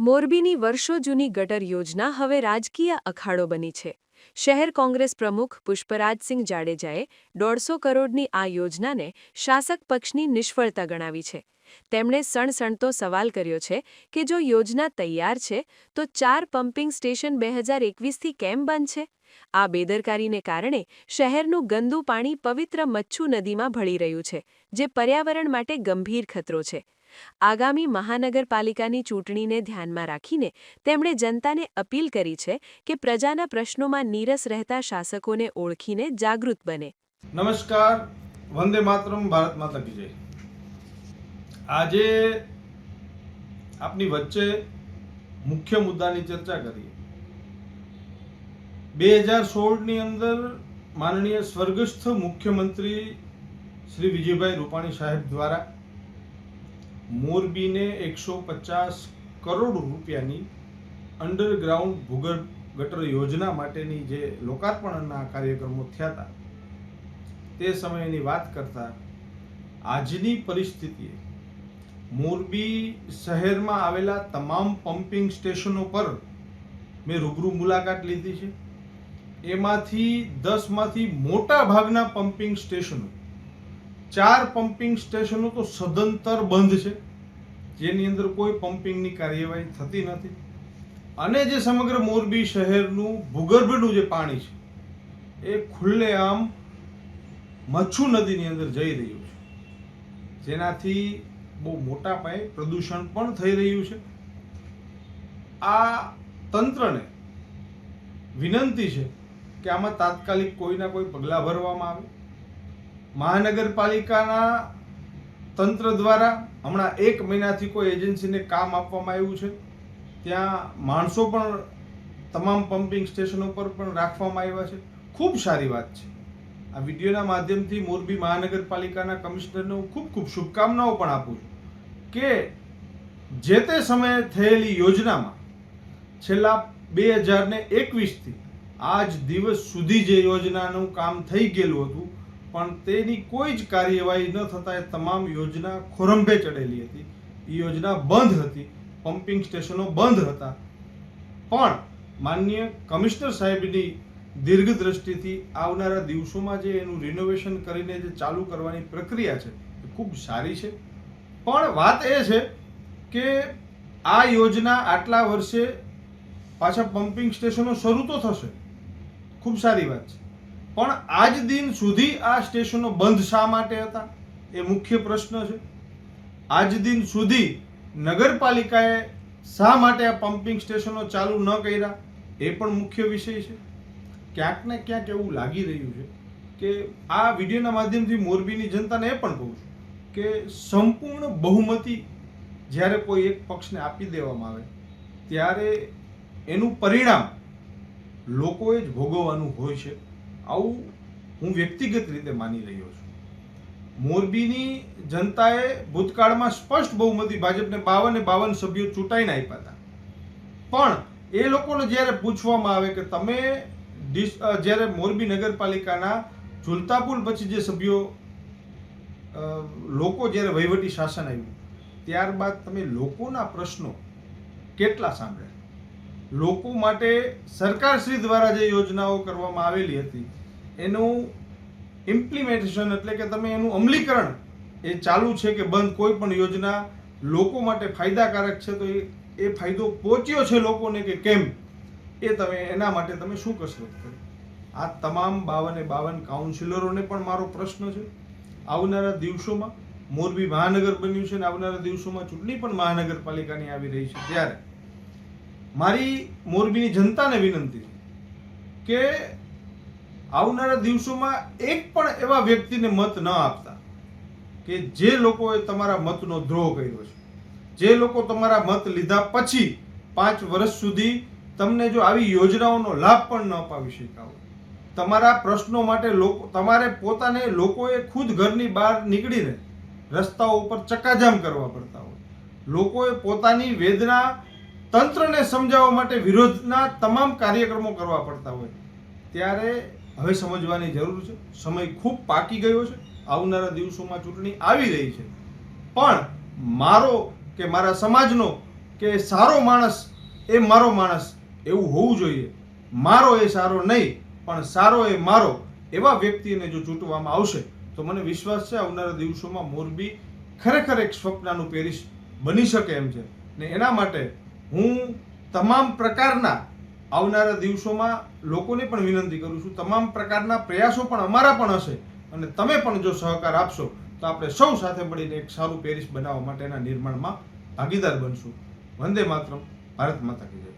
મોરબીની વર્ષો જૂની ગટર યોજના હવે રાજકીય અખાડો બની છે. શહેર કોંગ્રેસ પ્રમુખ પુષ્પરાજસિંહ જાડેજાએ દોઢસો કરોડની આ યોજનાને શાસક પક્ષની નિષ્ફળતા ગણાવી છે. તેમણે સણસણતો સવાલ કર્યો છે કે જો યોજના તૈયાર છે, તો ચાર પમ્પિંગ સ્ટેશન બે હજાર એકવીસથી કેમ બંધ છે? આ બેદરકારીને કારણે શહેરનું ગંદુ પાણી પવિત્ર મચ્છુ નદીમાં ભળી રહ્યું છે, જે પર્યાવરણ માટે ગંભીર ખતરો છે. આગામી મહાનગરપાલિકાની ચૂંટણીને ધ્યાનમાં રાખીને તેમણે જનતાને અપીલ કરી છે કે પ્રજાના પ્રશ્નોમાં નીરસ રહેતા શાસકોને ઓળખીને જાગૃત બને. નમસ્કાર, વંદે માતરમ, ભારત માતા કી આજે આપની વચ્ચે મુખ્ય મુદ્દાની ચર્ચા કરીએ. બે હજાર સોળની અંદર માનનીય સ્વર્ગસ્થ મુખ્યમંત્રી શ્રી વિજયભાઈ રૂપાણી સાહેબ દ્વારા મોરબીને એકસો પચાસ કરોડ રૂપિયાની અંડરગ્રાઉન્ડ ભૂગર્ભ ગટર યોજના માટેની જે લોકાર્પણના કાર્યક્રમો થયા હતા, તે સમયની વાત કરતા આજની પરિસ્થિતિએ મોરબી શહેરમાં આવેલા તમામ પમ્પિંગ સ્ટેશનો પર મેં રૂબરૂ મુલાકાત લીધી છે. એમાંથી દસમાંથી મોટા ભાગના પમ્પિંગ સ્ટેશનો ચાર પમ્પિંગ સ્ટેશનો તો સદંતર બંધ છે. જેની અંદર કોઈ પમ્પિંગની કાર્યવાહી થતી નથી. અને જે સમગ્ર મોરબી શહેરનું ભૂગર્ભનું જે પાણી છે, એ ખુલ્લેઆમ મચ્છુ નદીની અંદર જઈ રહ્યું છે. જેનાથી બહુ મોટા પાયે પ્રદૂષણ પણ થઈ રહ્યું છે. આ તંત્રને વિનંતી છે કે આમાં તાત્કાલિક કોઈના કોઈ પગલાં ભરવામાં આવે. મહાનગરપાલિકાના તંત્ર દ્વારા હમણાં એક મહિનાથી કોઈ એજન્સીને કામ આપવામાં આવ્યું છે. ત્યાં માણસો પણ તમામ પમ્પિંગ સ્ટેશનો પર પણ રાખવામાં આવ્યા છે. ખૂબ સારી વાત છે. આ વિડીયોના માધ્યમથી મોરબી મહાનગરપાલિકાના કમિશનરને હું ખૂબ ખૂબ શુભકામનાઓ પણ આપું છું કે જે તે સમયે થયેલી યોજનામાં છેલ્લા બે હજાર ને એકવીસથી આજ દિવસ સુધી જે યોજનાનું કામ થઈ ગયેલું હતું પણ તેની કોઈ જ કાર્યવાહી ન થતાં એ તમામ યોજના ખોરંભે ચડેલી હતી. એ યોજના બંધ હતી, પમ્પિંગ સ્ટેશનો બંધ હતા. પણ માન્ય કમિશનર સાહેબની દીર્ઘ દ્રષ્ટિથી આવનારા દિવસોમાં જે એનું રિનોવેશન કરીને જે ચાલુ કરવાની પ્રક્રિયા છે, એ ખૂબ સારી છે. પણ વાત એ છે કે આ યોજના આટલા વર્ષે પાછા પમ્પિંગ સ્ટેશનો શરૂ તો થશે. ખૂબ સારી વાત છે. પણ આજ દિન સુધી આ સ્ટેશનો બંધ શા માટે હતા? એ મુખ્ય પ્રશ્ન છે. આજ દિન સુધી નગરપાલિકાએ શા માટે આ પમ્પિંગ સ્ટેશનો ચાલુ ન કર્યા? એ પણ મુખ્ય વિષય છે. ક્યાંક ને ક્યાંક એવું લાગી રહ્યું છે કે આ વિડીયોના માધ્યમથી મોરબીની જનતાને એ પણ કહું છું કે સંપૂર્ણ બહુમતી જ્યારે કોઈ એક પક્ષને આપી દેવામાં આવે, ત્યારે એનું પરિણામ લોકોએ જ ભોગવવાનું હોય છે. આવું હું વ્યક્તિગત રીતે માની રહ્યો છું. મોરબીની જનતાએ ભૂતકાળમાં સ્પષ્ટ બહુમતી ભાજપને બાવન ને બાવન સભ્યો ચૂંટાઈને આપ્યા હતા. પણ એ લોકોને જ્યારે પૂછવામાં આવે કે તમે ડિસ જ્યારે મોરબી નગરપાલિકાના ઝુલતા પુલ પછી જે સભ્યો લોકો જ્યારે વહીવટી શાસન આવ્યું ત્યારબાદ તમે લોકોના પ્રશ્નો કેટલા સાંભળ્યા? લોકો માટે સરકારશ્રી દ્વારા જે યોજનાઓ કરવામાં આવેલી હતી એનું ઇમ્પ્લિમેન્ટેશન એટલે કે તમે એનું અમલીકરણ એ ચાલુ છે કે બંધ કોઈ પણ યોજના લોકો માટે ફાયદાકારક છે, તો એ એ ફાયદો પહોંચ્યો છે લોકોને કે કેમ? એ તમે, એના માટે તમે શું કસરત કરી? આ તમામ બાવને બાવન કાઉન્સિલરોને પણ મારો પ્રશ્ન છે. આવનારા દિવસોમાં મોરબી મહાનગર બન્યું છે અને આવનારા દિવસોમાં ચૂંટણી પણ મહાનગરપાલિકાની આવી રહી છે. ત્યારે મારી મોરબીની જનતાને વિનંતી કે આવનારા દિવસોમાં એક પણ એવા વ્યક્તિને મત ન આપતા કે જે લોકોએ તમારા મતનો દ્રોહ કર્યો છે. જે લોકો તમારા મત લીધા પછી પાંચ વર્ષ સુધી તમને જો આવી યોજનાઓનો લાભ પણ ન અપાવી હોય. તમારા પ્રશ્નો માટે લોકો, તમારે પોતાને લોકોએ ખુદ ઘરની બહાર નીકળીને રસ્તાઓ ઉપર ચક્કાજામ કરવા પડતા હોય. લોકોએ પોતાની વેદના તંત્રને સમજાવવા માટે વિરોધના તમામ કાર્યક્રમો કરવા પડતા હોય. ત્યારે હવે સમજવાની જરૂર છે. સમય ખૂબ પાકી ગયો છે. આવનારા દિવસોમાં ચૂંટણી આવી રહી છે. પણ મારો કે મારા સમાજનો કે સારો માણસ એ મારો માણસ એવું હોવું જોઈએ. મારો એ સારો નહીં, પણ સારો એ મારો એવા વ્યક્તિને જો ચૂંટવામાં આવશે, તો મને વિશ્વાસ છે આવનારા દિવસોમાં મોરબી ખરેખર એક સ્વપ્નનું પેરિસ બની શકે એમ છે. ને એના માટે હું તમામ પ્રકારના આવનારા દિવસોમાં લોકોને પણ વિનંતી કરું છું, તમામ પ્રકારના પ્રયાસો પણ અમારા પણ હશે અને તમે પણ જો સહકાર આપશો, તો આપણે સૌ સાથે મળીને એક સારું પેરિસ બનાવવા માટેના નિર્માણમાં ભાગીદાર બનશું. વંદે માતરમ, ભારત માતા કી જય.